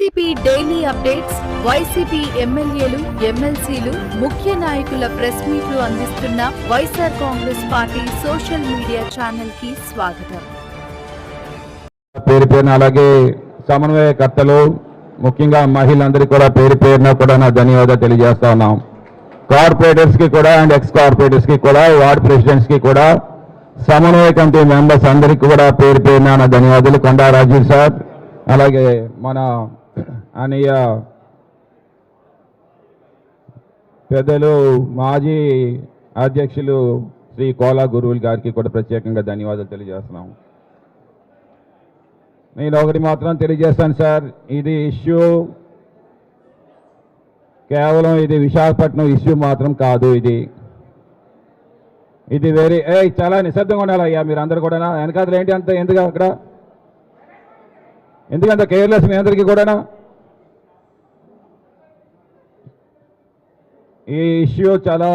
YCP daily updates YCP ఎమ్మెల్యేలు ఎమ్మెల్సీలు ముఖ్య నాయకుల ప్రెస్ మీట్లు అందిస్తున్న YSR Congress party social media ఛానల్కి స్వాగతం. పేరు పేరున అలాగే సమన్వయకర్తలు ముఖ్యంగా మహిళలందరికీ కూడా పేరు పేరున కూడా నా ధన్యవాదాలు తెలియజేస్తా ఉన్నాం. కార్పొరేటర్స్కి కూడా అండ్ ఎక్స్ కార్పొరేటర్స్కి కూడా వార్డ్ ప్రెసిడెంట్స్కి కూడా సమన్వయ కమిటీ మెంబర్స్ అందరికీ కూడా పేరు పేరున నా ధన్యవాదాలు. కొండా రాజీవ్ సార్ అలాగే మన అనయ్య పెద్దలు మాజీ అధ్యక్షులు శ్రీ కోలా గురువులు గారికి కూడా ప్రత్యేకంగా ధన్యవాదాలు తెలియజేస్తున్నాం. నేను ఒకటి మాత్రం తెలియజేస్తాను సార్ ఇది ఇష్యూ. కేవలం ఇది విశాఖపట్నం ఇష్యూ మాత్రం కాదు ఇది. ఇది వెరీ ఏ చాలా నిశ్శబ్దంగా ఉండాలి అయ్యా మీరు అందరు కూడా వెనకాతలు ఏంటి అంత ఎందుకు అక్కడ? ఎందుకంత కేర్లెస్ మీ అందరికీ కూడానా? ఈ ఇష్యూ చాలా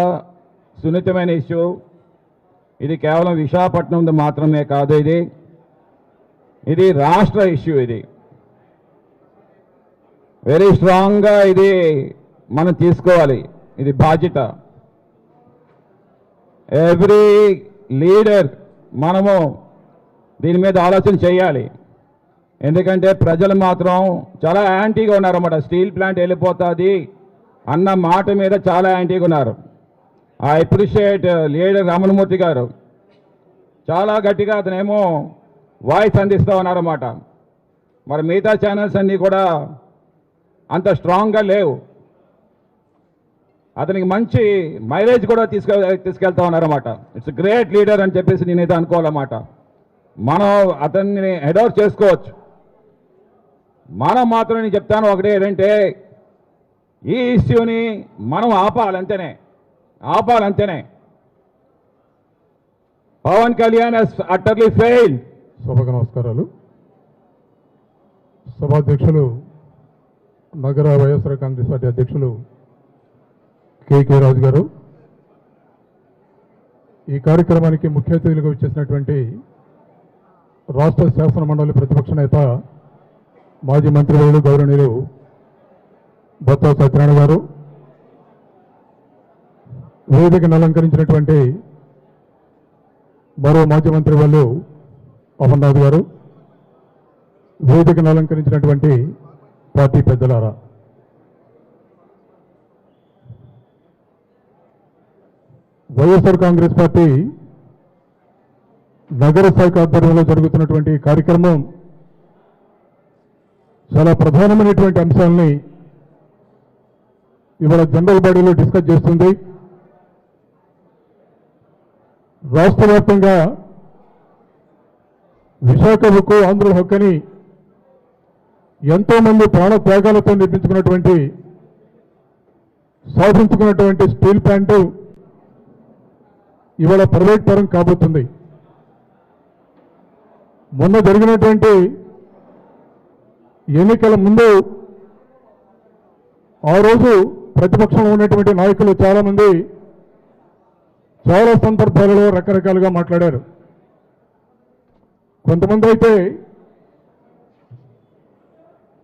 సున్నితమైన ఇష్యూ. ఇది కేవలం విశాఖపట్నంది మాత్రమే కాదు ఇది. ఇది రాష్ట్ర ఇష్యూ ఇది. వెరీ స్ట్రాంగ్గా ఇది మనం తీసుకోవాలి. ఇది బాధ్యత. ఎవ్రీ లీడర్ మనము దీని మీద ఆలోచన చేయాలి. ఎందుకంటే ప్రజలు మాత్రం చాలా యాంటీగా ఉన్నారన్నమాట. స్టీల్ ప్లాంట్ వెళ్ళిపోతుంది. అన్న మాట మీద చాలా యాంటీగా ఉన్నారు ఐ అప్రిషియేట్ లీడర్ రమణమూర్తి గారు చాలా గట్టిగా అతనేమో వాయిస్ అందిస్తూ ఉన్నారన్నమాట. మరి మిగతా ఛానల్స్ అన్నీ కూడా అంత స్ట్రాంగ్గా లేవు. అతనికి మంచి మైలేజ్ కూడా తీసుకె తీసుకెళ్తా ఉన్నారన్నమాట. ఇట్స్ గ్రేట్ లీడర్ అని చెప్పేసి నేనైతే అనుకోవాలన్నమాట. మనం అతన్ని అడోర్ చేసుకోవచ్చు. మనం మాత్రం నేను చెప్తాను ఒకటే ఏంటంటే ఈ ఇష్యూని మనం ఆపాలంతేనే ఆపాలంతేనే పవన్ కళ్యాణ్ అటర్లీ ఫెయిల్ సభకు నమస్కారాలు. సభాధ్యక్షులు నగర వైఎస్ఆర్ కాంగ్రెస్ పార్టీ అధ్యక్షులు కేకే రాజు గారు. ఈ కార్యక్రమానికి ముఖ్య అతిథులుగా వచ్చేసినటువంటి రాష్ట్ర శాసన మండలి ప్రతిపక్ష నేత మాజీ మంత్రివర్యులు గౌరవనీయులు భర్త సత్యనారాయణ గారు వేదికను అలంకరించినటువంటి మరో మాజీ మంత్రి వాళ్ళు అమర్నాథ్ గారు వేదికను అలంకరించినటువంటి పార్టీ పెద్దలారా. వైఎస్ఆర్ కాంగ్రెస్ పార్టీ నగర శాఖ ఆధ్వర్యంలో జరుగుతున్నటువంటి కార్యక్రమం చాలా ప్రధానమైనటువంటి అంశాలని ఇవాళ జనరల్ బాడీలో డిస్కస్ చేస్తుంది. రాష్ట్ర వ్యాప్తంగా విశాఖ హక్కు ఆంధ్రుల హక్కుని ఎంతోమంది ఎంతో మంది ప్రాణ త్యాగాలతో నిర్మించుకున్నటువంటి సాధించుకున్నటువంటి స్టీల్ ప్లాంటు ఇవాళ ప్రైవేట్ పరం కాబోతుంది. మొన్న జరిగినటువంటి ఎన్నికల ముందు ఆ రోజు ప్రతిపక్షంలో ఉన్నటువంటి నాయకులు చాలామంది చాలా సందర్భాలలో రకరకాలుగా మాట్లాడారు. కొంతమంది అయితే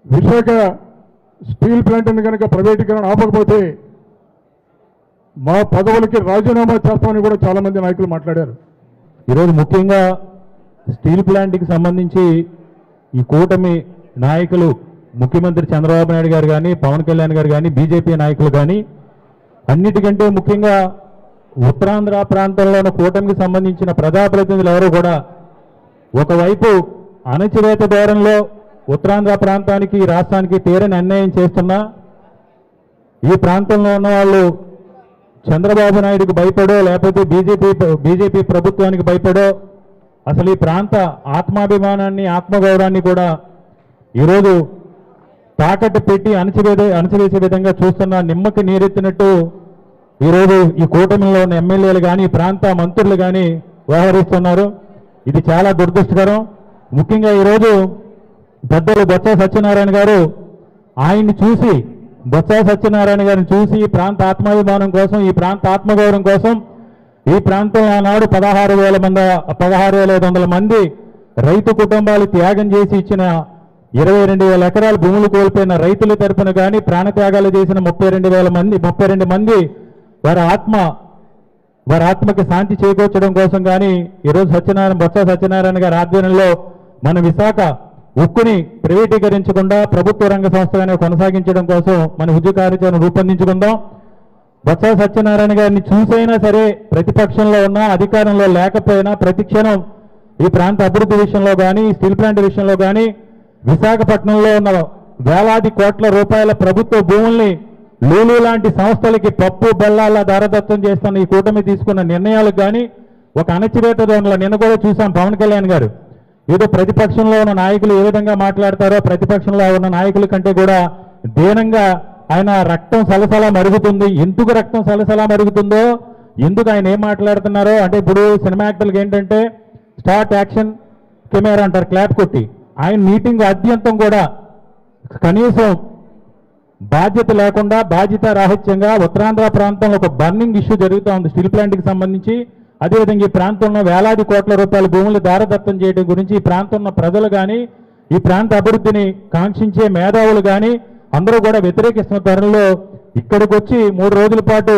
విశాఖ స్టీల్ ప్లాంట్ని కనుక ప్రైవేటీకరణ ఆపకపోతే మా పదవులకి రాజీనామా చేస్తామని కూడా చాలా మంది నాయకులు మాట్లాడారు. ఈరోజు ముఖ్యంగా స్టీల్ ప్లాంట్కి సంబంధించి ఈ కూటమి నాయకులు ముఖ్యమంత్రి చంద్రబాబు నాయుడు గారు కానీ పవన్ కళ్యాణ్ గారు కానీ బీజేపీ నాయకులు కానీ అన్నిటికంటే ముఖ్యంగా ఉత్తరాంధ్ర ప్రాంతంలో ఉన్న కూటమికి సంబంధించిన ప్రజాప్రతినిధులు ఎవరు కూడా ఒకవైపు అణచివేత ధోరణిలో ఉత్తరాంధ్ర ప్రాంతానికి ఈ రాష్ట్రానికి తీరని అన్యాయం చేస్తున్నా ఈ ప్రాంతంలో ఉన్న వాళ్ళు చంద్రబాబు నాయుడుకి భయపడో లేకపోతే బీజేపీ బీజేపీ ప్రభుత్వానికి భయపడో అసలు ఈ ప్రాంత ఆత్మాభిమానాన్ని ఆత్మగౌరవాన్ని కూడా ఈరోజు తాకట్టు పెట్టి అణచివేదే అణచివేసే విధంగా చూస్తున్న నిమ్మకి నీరెత్తినట్టు ఈరోజు ఈ కూటమిలో ఉన్న ఎమ్మెల్యేలు కానీ ఈ ప్రాంత మంత్రులు కానీ వ్యవహరిస్తున్నారు. ఇది చాలా దురదృష్టకరం. ముఖ్యంగా ఈరోజు పెద్దలు బొత్స సత్యనారాయణ గారు ఆయన్ని చూసి బొత్స సత్యనారాయణ గారిని చూసి ఈ ప్రాంత ఆత్మాభిమానం కోసం ఈ ప్రాంత ఆత్మగౌరవం కోసం ఈ ప్రాంతం ఆనాడు పదహారు వేల మంది పదహారు వేల ఐదు వందల మంది రైతు కుటుంబాలు త్యాగం చేసి ఇచ్చిన ఇరవై రెండు వేల ఎకరాల భూములు కోల్పోయిన రైతుల తరపున కానీ ప్రాణత్యాగాలు చేసిన ముప్పై రెండు వేల మంది ముప్పై రెండు మంది వారి ఆత్మ వారి ఆత్మకి శాంతి చేకూర్చడం కోసం కానీ ఈరోజు సత్యనారాయణ బొత్స సత్యనారాయణ గారి ఆధ్వర్యంలో మన విశాఖ ఉక్కుని ప్రైవేటీకరించకుండా ప్రభుత్వ రంగ సంస్థగానే కొనసాగించడం కోసం మన ఉద్యోగ కార్యాచరణ రూపొందించుకుందాం. బొత్స సత్యనారాయణ గారిని చూసైనా సరే ప్రతిపక్షంలో ఉన్నా అధికారంలో లేకపోయినా ప్రతిక్షణం ఈ ప్రాంత అభివృద్ధి విషయంలో కానీ స్టీల్ ప్లాంట్ విషయంలో కానీ విశాఖపట్నంలో ఉన్న వేలాది కోట్ల రూపాయల ప్రభుత్వ భూముల్ని లూలు లాంటి సంస్థలకి పప్పు బెల్లాల దారదత్తం చేస్తున్న ఈ కూటమి తీసుకున్న నిర్ణయాలకు కానీ ఒక అణచివేత ధోరణిలో నిన్న కూడా చూసాం పవన్ కళ్యాణ్ గారు. ఏదో ప్రతిపక్షంలో ఉన్న నాయకులు ఏ విధంగా మాట్లాడతారో ప్రతిపక్షంలో ఉన్న నాయకుల కంటే కూడా దీనంగా ఆయన రక్తం సలసలా మరుగుతుంది. ఎందుకు రక్తం సలసలా మరుగుతుందో ఎందుకు ఆయన ఏం మాట్లాడుతున్నారో అంటే ఇప్పుడు సినిమా యాక్టర్లకు ఏంటంటే స్టార్ట్ యాక్షన్ కెమెరా అంటారు క్లాప్ కొట్టి. ఆయన మీటింగ్ అత్యంతం కూడా కనీసం బాధ్యత లేకుండా బాధ్యత రాహిత్యంగా ఉత్తరాంధ్ర ప్రాంతంలో ఒక బర్నింగ్ ఇష్యూ జరుగుతూ ఉంది. స్టీల్ ప్లాంట్కి సంబంధించి. అదేవిధంగా ఈ ప్రాంతంలో వేలాది కోట్ల రూపాయల భూములు దారదత్తం చేయడం గురించి ఈ ప్రాంతంలో ప్రజలు కానీ ఈ ప్రాంత అభివృద్ధిని కాంక్షించే మేధావులు కానీ అందరూ కూడా వ్యతిరేకిస్తున్న తరుణంలో ఇక్కడికి వచ్చి మూడు రోజుల పాటు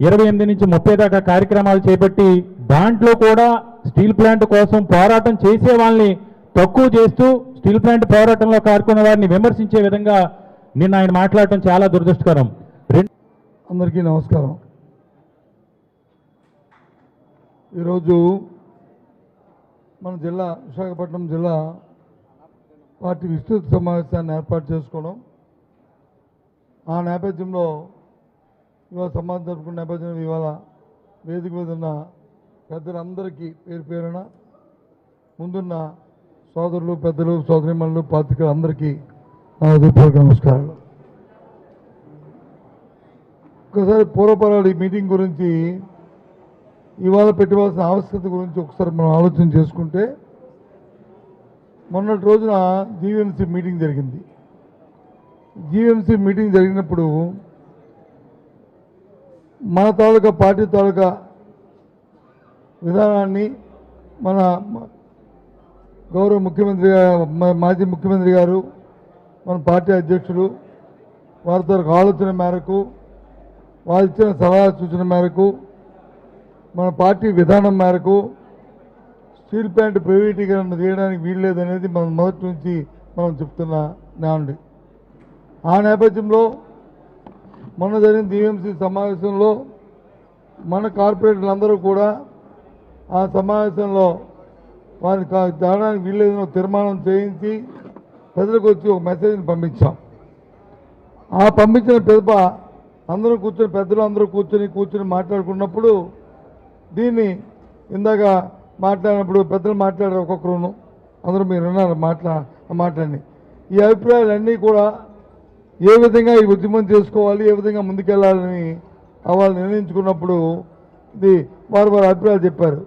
ఇరవై ఎనిమిది నుంచి ముప్పై దాకా కార్యక్రమాలు చేపట్టి దాంట్లో కూడా స్టీల్ ప్లాంట్ కోసం పోరాటం చేసే వాళ్ళని తక్కువ చేస్తూ స్టీల్ ప్లాంట్ పోరాటంలో కార్కొన్న వారిని విమర్శించే విధంగా నిన్న ఆయన మాట్లాడటం చాలా దురదృష్టకరం. అందరికీ నమస్కారం. ఈరోజు మన జిల్లా విశాఖపట్నం జిల్లా పార్టీ విస్తృత సమావేశాన్ని ఏర్పాటు చేసుకోవడం ఆ నేపథ్యంలో ఇవాళ సమాజం జరుపుకున్న నేపథ్యంలో ఇవాళ వేదిక మీద ఉన్న పెద్దలందరికీ పేరు పేరున ముందున్న సోదరులు పెద్దలు సోదరిమణులు పాత్రికలు అందరికీ నా హృదయపూర్వక నమస్కారాలు. ఒకసారి పూర్వపరాడి మీటింగ్ గురించి ఇవాళ పెట్టవలసిన ఆవశ్యకత గురించి ఒకసారి మనం ఆలోచన చేసుకుంటే మొన్నటి రోజున జీవీఎంసీ మీటింగ్ జరిగింది. జీవీఎంసీ మీటింగ్ జరిగినప్పుడు మన తాలూకా పార్టీ తాలూకా విధానాన్ని మన గౌరవ ముఖ్యమంత్రి మా- మాజీ ముఖ్యమంత్రి గారు మన పార్టీ అధ్యక్షులు వారి ఆలోచన మేరకు వారు ఇచ్చిన సలహా సూచన మేరకు మన పార్టీ విధానం మేరకు స్టీల్ ప్లాంట్ ప్రైవేటీకరణ చేయడానికి వీల్లేదనేది మనం మొదటి నుంచి మనం చెప్తున్న నాండి ఆ నేపథ్యంలో మొన్న జరిగిన డిఎంసీ సమావేశంలో మన కార్పొరేటర్లు అందరూ కూడా ఆ సమావేశంలో వారిని జరగడానికి వీళ్ళేదో తీర్మానం చేయించి ప్రజలకు వచ్చి ఒక మెసేజ్ని పంపించాం. ఆ పంపించిన పెదప అందరూ కూర్చొని పెద్దలు అందరూ కూర్చొని కూర్చొని మాట్లాడుకున్నప్పుడు దీన్ని ఇందాక మాట్లాడినప్పుడు పెద్దలు మాట్లాడారు ఒక్కొక్కరును. అందరూ మీరు విన్నారు మాట్లా మాట్లాడి ఈ అభిప్రాయాలన్నీ కూడా ఏ విధంగా ఈ ఉద్యమం చేసుకోవాలి ఏ విధంగా ముందుకెళ్ళాలని వాళ్ళు నిర్ణయించుకున్నప్పుడు ఇది వారు వారి అభిప్రాయాలు చెప్పారు.